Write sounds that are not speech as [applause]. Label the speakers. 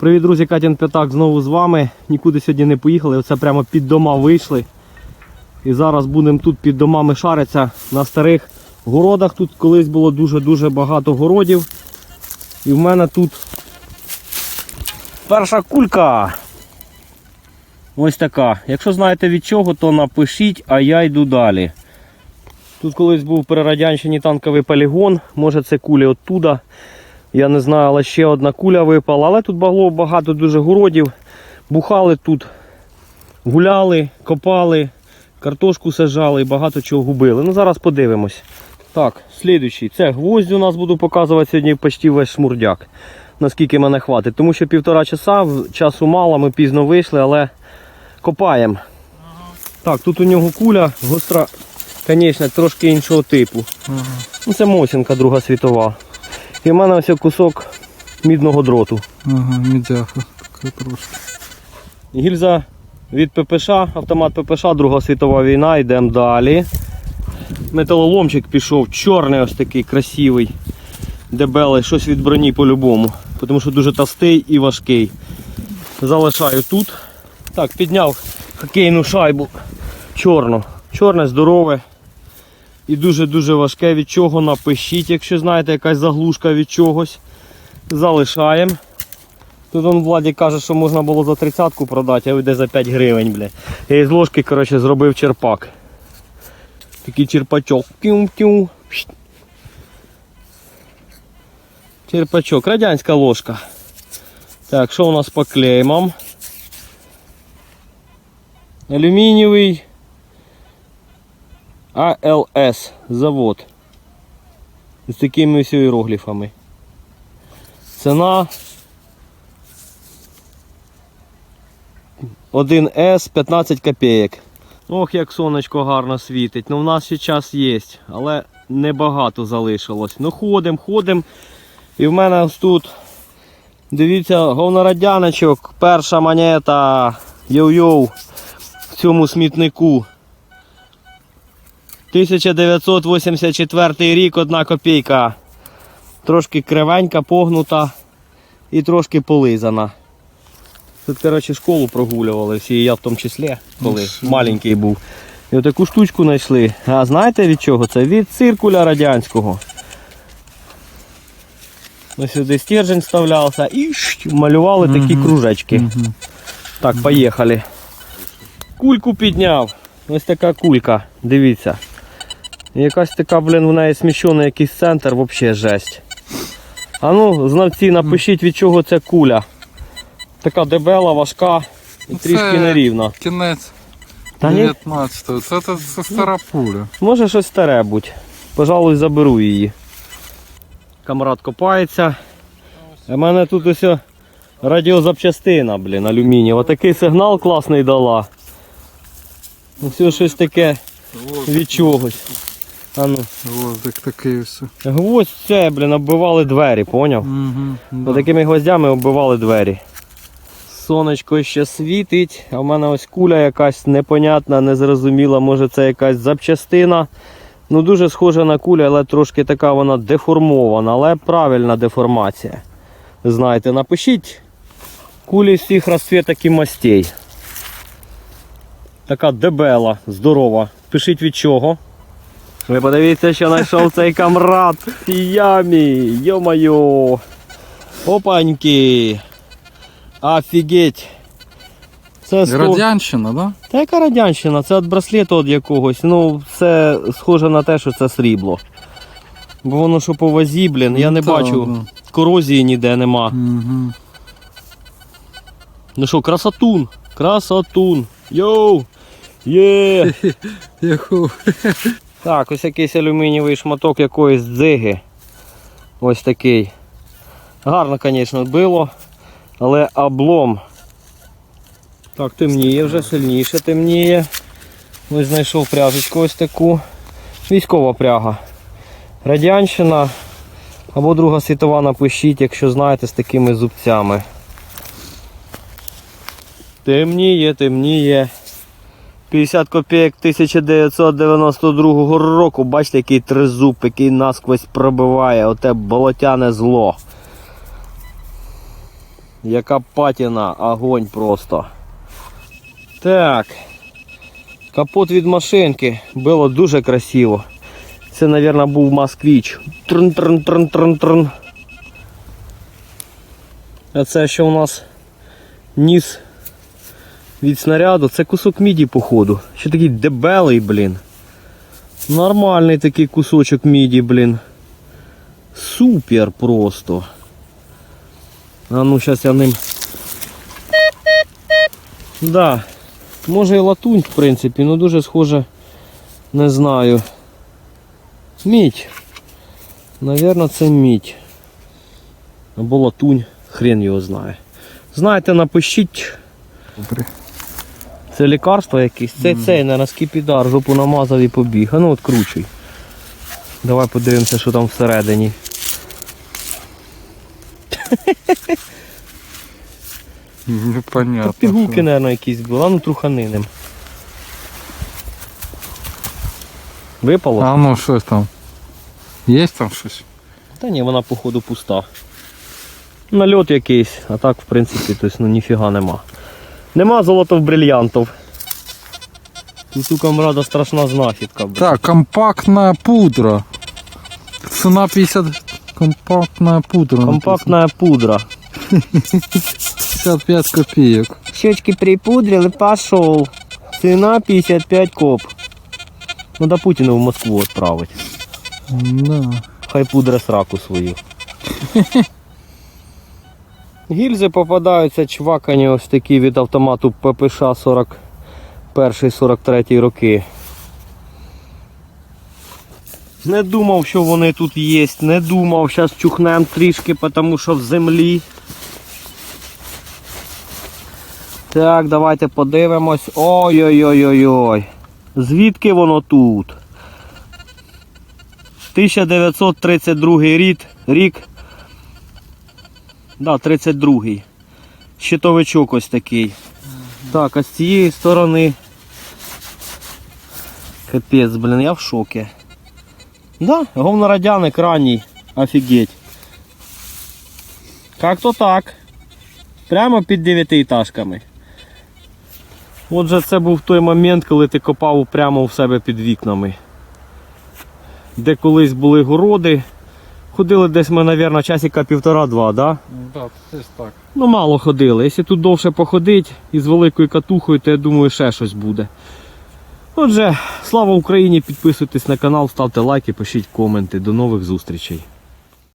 Speaker 1: Привіт, друзі, Катін П'ятак знову з вами. Нікуди сьогодні не поїхали. Оце прямо під дома вийшли. І зараз будемо тут під домами шаритися на старих городах. Тут колись було дуже-дуже багато городів. І в мене тут перша кулька. Ось така. Якщо знаєте від чого, то напишіть, а я йду далі. Тут колись був при радянщині танковий полігон, може це кулі оттуда. Я не знаю, але ще одна куля випала. Але тут було багато дуже городів. Бухали тут, гуляли, копали, картошку сажали і багато чого губили. Ну зараз подивимось. Так, слідуючий. Це гвоздь у нас буду показувати сьогодні почти весь шмурдяк. Наскільки мене хватить. Тому що півтора часа, часу мало, ми пізно вийшли, але копаємо. Так, тут у нього куля гостра, звісно, трошки іншого типу. Ну, це Мосінка Друга світова. І в мене ось кусок мідного дроту.
Speaker 2: Ага, медяха така трошки.
Speaker 1: Гільза від ППШ, автомат ППШ, Друга світова війна, йдемо далі. Металоломчик пішов, чорний ось такий красивий, дебелий, щось від броні по-любому, тому що дуже товстий і важкий. Залишаю тут. Так, підняв хокейну шайбу чорну. Чорне, здорове і дуже-дуже важке. Від чого напишіть, якщо знаєте, якась заглушка від чогось. Залишаємо. Тут он Владі каже, що можна було за тридцятку продати, а йде за 5 гривень, бля. Я із ложки, коротше, зробив черпак. Такий черпачок. Пшт. Черпачок, радянська ложка. Так, що у нас по клеймам? Алюмінієвий АЛС завод. З такими ось іерогліфами. Ціна 1С 15 копійок. Ох, як сонечко гарно світить. Ну в нас ще час є, але небагато залишилось. Ну ходимо, ходимо. І в мене ось тут, дивіться, говнорадяночок, перша монета. Йоу-йоу. В цьому смітнику. 1984 рік, одна копійка. Трошки кривенька, погнута і трошки полизана. Тут, коротше, школу прогулювали всі, і я в тому числі, коли маленький був. І отаку штучку знайшли. А знаєте від чого? Це від циркуля радянського. Ось сюди стержень вставлявся і малювали такі кружечки.
Speaker 2: Мгм.
Speaker 1: Так, поїхали. Кульку підняв. Ось така кулька, дивіться. Якась така, блін, в неї сміщений якийсь центр, взагалі жесть. А ну, знавці, напишіть від чого ця куля. Така дебела, важка і
Speaker 2: Ну,
Speaker 1: трішки нерівна.
Speaker 2: Кінець
Speaker 1: Та ні,
Speaker 2: 19-го. Це, це, це стара пуля.
Speaker 1: може щось старе будь. Пожалуй, заберу її. Камрад копається. В мене тут ось радіозапчастина, блін, алюмінієва. Такий сигнал класний дала. Ну, все щось таке від чогось. А ну.
Speaker 2: Гвоздик такий все.
Speaker 1: Гвоздь це, блін, оббивали двері, поняв?
Speaker 2: Угу,
Speaker 1: Да. Такими гвоздями оббивали двері. Сонечко ще світить, а в мене ось куля якась непонятна, незрозуміла, може це якась запчастина. Ну дуже схожа на куля, але трошки така вона деформована, але правильна деформація. Знаєте, напишіть кулі всіх розцвіток і мастей. Така дебела, здорова. Пишіть від чого. Ви подивіться, що знайшов цей камрад в ямі. Йо-моє. Опаньки. Офігеть. Це сто...
Speaker 2: Радянщина, да?
Speaker 1: Та яка радянщина? Це від браслету від якогось. Ну, це схоже на те, що це срібло. Бо воно що по вазі, блін, я не
Speaker 2: Ну, та,
Speaker 1: бачу. Корозії ніде нема.
Speaker 2: Угу.
Speaker 1: Ну що, красотун. Красотун. Йоу! Є! [laughs]
Speaker 2: Яху.
Speaker 1: Так, ось якийсь алюмінієвий шматок якоїсь дзиги. Ось такий. Гарно, звісно, било, але облом. Так, темніє вже сильніше темніє. Ось знайшов пряжечку ось таку. Військова пряга. Радянщина або Друга світова напишіть, якщо знаєте, з такими зубцями. Темніє, темніє. 50 копійок 1992 року. Бачите, який тризуб, який насквозь пробиває. Оте болотяне зло. Яка патіна, огонь просто. Так. Капот від машинки. Було дуже красиво. Це, мабуть, був москвич. трн трн трн трн трн А це що у нас ніс від снаряду. Це кусок міді, походу. Ще такий дебелий, блін. Нормальний такий кусочок міді, блін. Супер просто. А ну зараз я ним. Да. Може і латунь, в принципі, ну дуже схоже, не знаю. Мідь. Навірно, це мідь. Або латунь, хрен його знає. Знаєте, напишіть,
Speaker 2: Добре.
Speaker 1: Це лікарство якесь. Це цей, на скіпідар, жопу намазав і побіг. А ну откручуй. Давай подивимося, що там всередині.
Speaker 2: Непонятно.
Speaker 1: Тут пігулки, мабуть, якісь були, а ну трухани ним. Випало?
Speaker 2: А ну щось там. Є там щось?
Speaker 1: Та ні, вона походу пуста. Нальот якийсь, а так в принципі тобто, ну, ніфіга нема. Нема золотов брильянтів. Тут у камрада страшна знахідка. блін.
Speaker 2: Так, компактная пудра. Цена 50... Компактная пудра.
Speaker 1: Компактна пудра.
Speaker 2: написано. 55 копеек.
Speaker 1: Щечки припудрили, пошел. Ціна 55 коп. Надо Путіна в Москву відправити.
Speaker 2: Да.
Speaker 1: Хай пудре сраку свою. [laughs] Гільзи попадаються чвакані ось такі від автомату ППШ 41-43 роки. Не думав, що вони тут є, не думав, зараз чухнем трішки, тому що в землі. Так, давайте подивимось. Ой-ой-ой-ой-ой. Звідки воно тут? 1932 рік. рік. Да, 32-й. Щитовичок ось такий. Так, а з цієї сторони. Капець, блін, я в шокі. Да, говнорадяник ранній. Офігеть. Как то так. Прямо під дев'ятиэтажками. Отже, це був той момент, коли ти копав прямо в себе під вікнами де колись були городи. Ходили десь ми, мабуть, часика півтора-два, да?
Speaker 2: Да, десь так.
Speaker 1: Ну мало ходили. Якщо тут довше походить із великою катухою, то я думаю, ще щось буде. Отже, слава Україні! Підписуйтесь на канал, ставте лайки, пишіть коменти. До нових зустрічей.